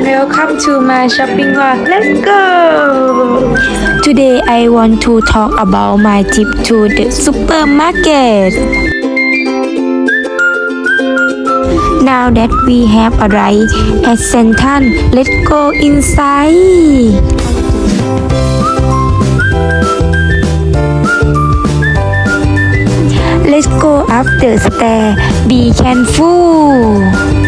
welcome to my shopping vlog. Let's go! Today I want to talk about my trip to the supermarket. Now that we have arrived at Santan, let's go inside. Let's go up the stair. Be careful.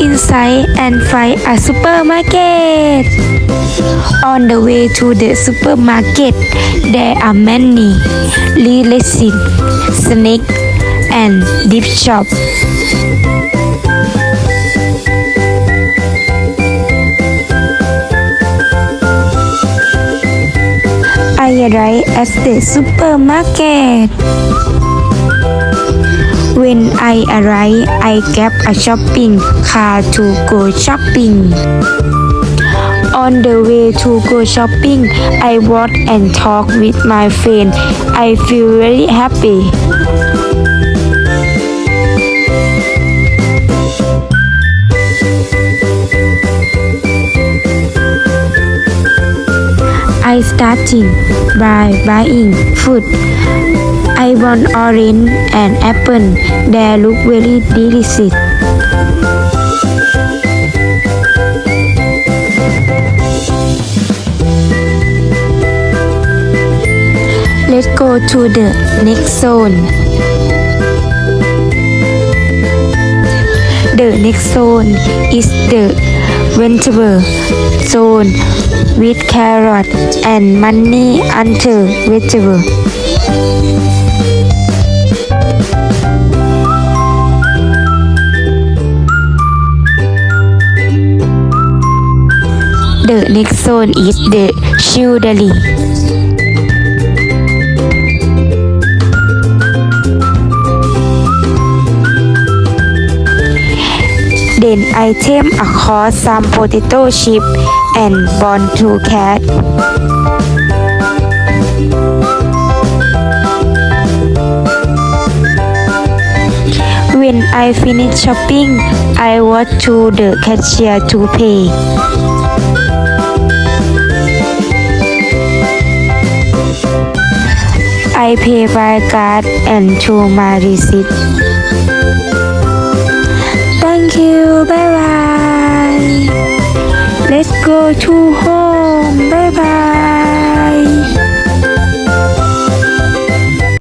Inside and find a supermarket. On the way to the supermarket, there are many realistic snack and gift shop. I arrived at the supermarket. When I arrive, I grab a shopping cart to go shopping. On the way to go shopping, I walk and talk with my friend. I feel very happy. I starting by buying food. I want orange and apple. They look very delicious. Let's go to the next zone. The next zone is the vegetable zone with carrot and many other vegetable. The next zone is the children. Then I came across some potato chip and bought two cat. When I finished shopping, I walked to the cashier to pay. I pay by card and to my receipt. To home. Bye bye.